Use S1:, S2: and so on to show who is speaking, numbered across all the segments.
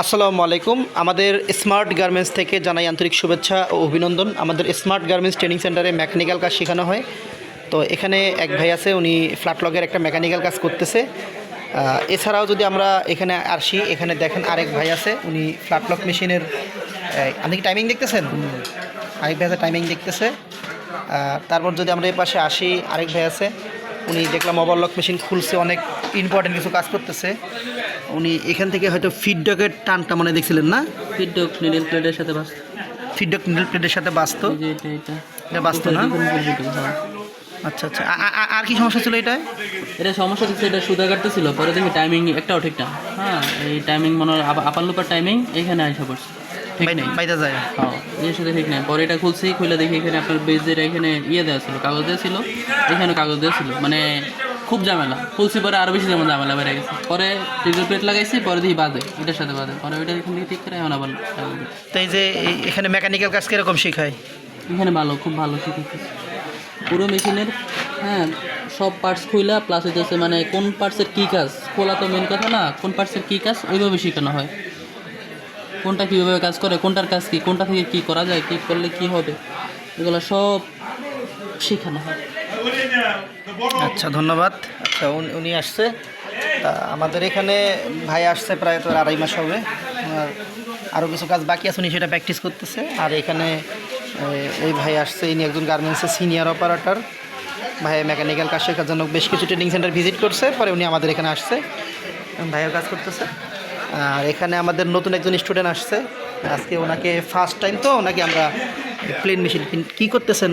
S1: আসসালামু আলাইকুম। আমাদের স্মার্ট গার্মেন্টস থেকে জানাই আন্তরিক শুভেচ্ছা ও অভিনন্দন। আমাদের স্মার্ট গার্মেন্টস ট্রেনিং সেন্টারে মেকানিক্যাল কাজ শেখানো হয়। তো এখানে এক ভাই আছে, উনি ফ্ল্যাটলগের একটা মেকানিক্যাল কাজ করতেছে। এছাড়াও যদি আমরা এখানে আসি, এখানে দেখেন আরেক ভাই আছে, উনি ফ্ল্যাটলক মেশিনের আপনি কি টাইমিং দেখতেছেন? আরেক ভাই আছে টাইমিং দেখতেছে। তারপর যদি আমরা এই পাশে আসি, আরেক ভাই আছে উনি দেখলাম ওভারলক মেশিন খুলছে অনেক ইম্পর্টেন্ট কিছু কাজ করতেছে। উনি এখান থেকে হয়তো ফিডডকের টানটা মনে দেখছিলেন না?
S2: ফিডডক নিডল প্লেটের সাথে বাস
S1: ফিডডক নিডল প্লেটের সাথে বাঁচতো?
S2: এটা এটা।
S1: এটা বাঁচতো না?
S2: হ্যাঁ।
S1: আচ্ছা আচ্ছা। আর কি সমস্যা ছিল এটা
S2: এটা সমস্যা হচ্ছে এটা সুদা কাটতে ছিল পরে দেখি টাইমিং একটাও ঠিক না। হ্যাঁ এই টাইমিং মনে হয় আপ- আপার লুপার টাইমিং এখানে আইসা পড়ছে। ঠিক নেই।
S1: বাইতে যায়।
S2: হ্যাঁ। ঠিক নাই। পরে এটা খুলছি খুলে দেখি এখানে আপনার বেজের এখানে ইয়ে দেওয়া ছিল কাগজ দেওয়া ছিল এখানে কাগজ দেওয়া ছিল। মানে খুব ঝামেলা। খুলছি পরে আরও বেশি যেমন ঝামেলা বেড়ে গেছে। পরে প্লেট লাগাইছি পরে দেখি বাজে এটার সাথে বাজে। পরে ওইটা এখান থেকে ঠিক করে এখন আবার কাগজ দিই।
S1: তো এই যে এখানে মেকানিক্যাল কাজ কীরকম শেখায়?
S2: এখানে ভালো খুব ভালো শিখেছি পুরো মেশিনের হ্যাঁ সব পার্টস খুইলা প্লাস হইতেছে মানে কোন পার্টসের কী কাজ খোলা তো মেন কথা না কোন পার্টসের কী কাজ ওইভাবে শেখানো হয়। কোনটা কীভাবে কাজ করে, কোনটার কাজ কী, কোনটা থেকে কী করা যায়, কী করলে কী হবে, এগুলো সব শেখানো হয়।
S1: আচ্ছা ধন্যবাদ। আচ্ছা উনি- আসছে। তা আমাদের এখানে ভাই আসছে প্রায় তো আড়াই মাস হবে। আরও কিছু কাজ বাকি আছে, উনি সেটা প্র্যাকটিস করতেছে। আর এখানে এই ভাই আসছে, ইনি একজন গার্মেন্টসের সিনিয়র অপারেটর ভাই মেকানিক্যাল কাজ শেখার জন্য বেশ কিছু ট্রেনিং সেন্টার ভিজিট করছে, পরে উনি আমাদের এখানে আসছে। ভাইয়ের কাজ করতেছে। আর এখানে আমাদের নতুন একজন স্টুডেন্ট আসছে। আজকে ওনাকে ফার্স্ট টাইম তো ওনাকে আমরা প্লেন মেশিন কী করতেছেন?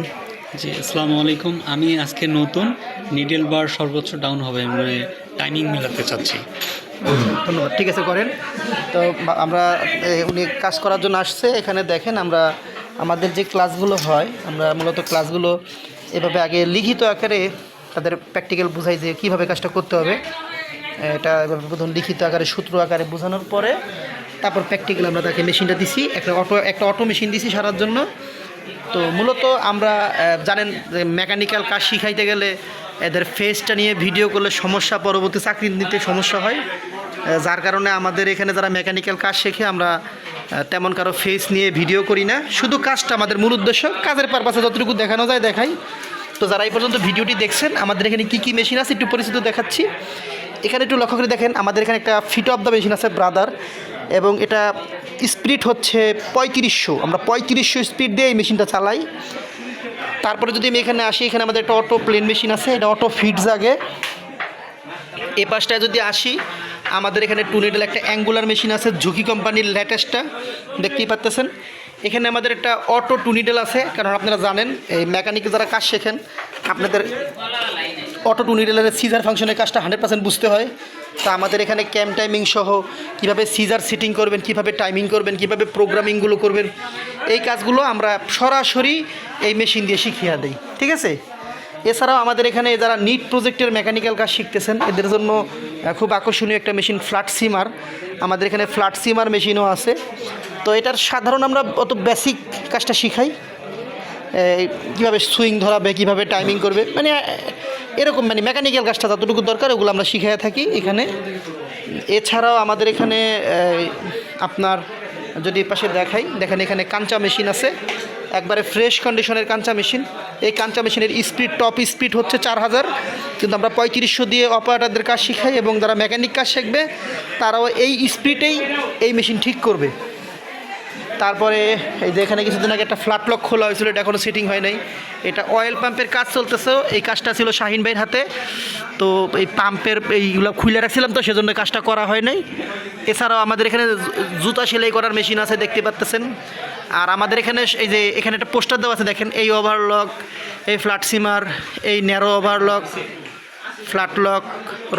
S3: জি আসসালামু আলাইকুম। আমি আজকে নতুন নিডেল বার সর্বোচ্চ ডাউন হবে মানে টাইমিং মিলাতে চাচ্ছি।
S1: ধন্যবাদ ঠিক আছে করেন। তো আমরা উনি কাজ করার জন্য আসছে এখানে দেখেন আমরা আমাদের যে ক্লাসগুলো হয় আমরা মূলত ক্লাসগুলো এভাবে আগে লিখিত আকারে তাদের প্র্যাকটিক্যাল বোঝাই যে কীভাবে কাজটা করতে হবে। এটা প্রথম লিখিত আকারে, সূত্র আকারে বোঝানোর পরে তারপর প্র্যাকটিক্যাল আমরা তাকে মেশিনটা দিছি। একটা অটো একটা অটো মেশিন দিছি সারার জন্য। তো মূলত আমরা জানেন যে মেকানিক্যাল কাজ শিখাইতে গেলে এদের ফেসটা নিয়ে ভিডিও করলে সমস্যা, পরবর্তী চাকরি নিতে সমস্যা হয়। যার কারণে আমাদের এখানে যারা মেকানিক্যাল কাজ শেখে, আমরা তেমন কারও ফেস নিয়ে ভিডিও করি না। শুধু কাজটা আমাদের মূল উদ্দেশ্য, কাজের পারপাসে যতটুকু দেখানো যায় দেখাই। তো যারা এই পর্যন্ত ভিডিওটি দেখছেন, আমাদের এখানে কী কী মেশিন আছে একটু পরিচিত দেখাচ্ছি। এখানে একটু লক্ষ্য করে দেখেন, আমাদের এখানে একটা ফিট অফ দ্য মেশিন আছে ব্রাদার এবং এটা স্পিড হচ্ছে পঁয়ত্রিশশো। আমরা পঁয়ত্রিশশো স্পিড দিয়ে এই মেশিনটা চালাই। তারপরে যদি আমি এখানে আসি, এখানে আমাদের একটা অটো প্লেন মেশিন আছে, এটা অটো ফিটস আগে এ পাশটায় যদি আসি, আমাদের এখানে টুনেডেল একটা অ্যাঙ্গুলার মেশিন আছে, ঝুঁকি কোম্পানির লেটেস্টটা দেখতেই পাচ্তেছেন এখানে আমাদের একটা অটো টুনিডেল আছে, কারণ আপনারা জানেন, এই মেকানিকে যারা কাজ শেখেন, আপনাদের অটো টুনিডেলের সিজার ফাংশনের কাজটা হান্ড্রেড পার্সেন্ট বুঝতে হয়। তা আমাদের এখানে ক্যাম্প টাইমিং সহ কীভাবে সিজার সিটিং করবেন, কীভাবে টাইমিং করবেন, কীভাবে প্রোগ্রামিংগুলো করবেন, এই কাজগুলো আমরা সরাসরি এই মেশিন দিয়ে শিখিয়ে দিই, ঠিক আছে? এছাড়াও আমাদের এখানে যারা নিট প্রজেক্টের মেকানিক্যাল কাজ শিখতেছেন, এদের জন্য খুব আকর্ষণীয় একটা মেশিন ফ্ল্যাট সিমার আমাদের এখানে ফ্ল্যাট সিমার মেশিনও আছে। তো এটার সাধারণ আমরা অত বেসিক কাজটা শিখাই। কীভাবে সুইং ধরাবে, কীভাবে টাইমিং করবে মানে এরকম মানে মেকানিক্যাল কাজটা যতটুকু দরকার, ওগুলো আমরা শিখিয়ে থাকি এখানে। এছাড়াও আমাদের এখানে আপনার যদি পাশে দেখাই, দেখেন এখানে কাঞ্চা মেশিন আছে। একবারে ফ্রেশ কন্ডিশনের কাঞ্চা মেশিন এই কাঞ্চা মেশিনের স্পিড টপ স্পিড হচ্ছে চার হাজার। কিন্তু আমরা পঁয়ত্রিশশো দিয়ে অপারেটারদের কাজ শিখাই এবং যারা মেকানিক কাজ শিখবে, তারাও এই স্পিডেই এই মেশিন ঠিক করবে। তারপরে এই যে এখানে কিছুদিন আগে একটা ফ্ল্যাট লক খোলা হয়েছিল, এটা এখনও সেটিং হয় নাই। এটা অয়েল পাম্পের কাজ চলতেছে, এই কাজটা ছিল শাহিন ভাইয়ের হাতে। তো এই পাম্পের এইগুলো খুলে রাখছিলাম তো, সেজন্য কাজটা করা হয় নাই। এছাড়াও আমাদের এখানে জুতা সেলাই করার মেশিন আছে, দেখতে পাচ্তেছেন। আর আমাদের এখানে এই যে এখানে একটা পোস্টার দেওয়া আছে, দেখেন, এই ওভারলক এই ফ্ল্যাট সিমার এই narrow overlock flat lock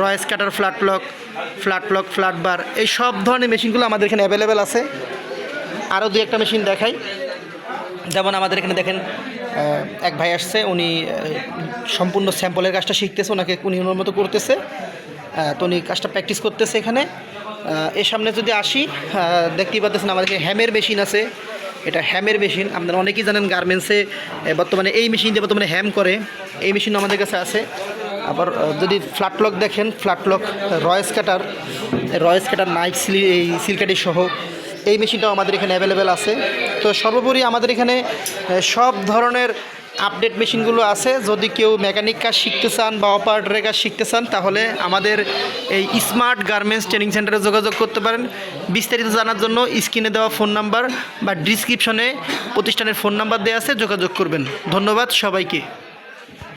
S1: Royce cutter flat lock flat lock flat bar এই সব ধরনের মেশিনগুলো আমাদের এখানে অ্যাভেলেবেল আছে। আরও দু একটা মেশিন দেখাই। যেমন আমাদের এখানে দেখেন এক ভাই আসছে, উনি সম্পূর্ণ স্যাম্পলের কাজটা শিখতেছে, ওনাকে উনি ওনার মতো করতেছে। তো উনি কাজটা প্র্যাকটিস করতেছে এখানে। এর সামনে যদি আসি দেখতেই পাচ্ছেন আমাদের হ্যামের মেশিন আছে। এটা হ্যামের মেশিন আপনারা অনেকেই জানেন গার্মেন্টসে বর্তমানে এই মেশিন দিয়ে বর্তমানে হ্যাম করে। এই মেশিন আমাদের কাছে আছে। আবার যদি ফ্ল্যাট লক দেখেন flat lock Royce cutter Royce cutter Naik সিলি এই সিলকাটি সহ এই মেশিনটাও আমাদের এখানে অ্যাভেলেবেল আছে। তো সর্বোপরি আমাদের এখানে সব ধরনের আপডেট মেশিনগুলো আছে। যদি কেউ মেকানিক কাজ শিখতে চান বা অপারেটরের কাজ শিখতে চান, তাহলে আমাদের এই স্মার্ট গার্মেন্টস ট্রেনিং সেন্টারে যোগাযোগ করতে পারেন। বিস্তারিত জানার জন্য স্ক্রিনে দেওয়া ফোন নাম্বার বা ডিসক্রিপশনে প্রতিষ্ঠানের ফোন নাম্বার দেওয়া আছে, যোগাযোগ করবেন। ধন্যবাদ সবাইকে।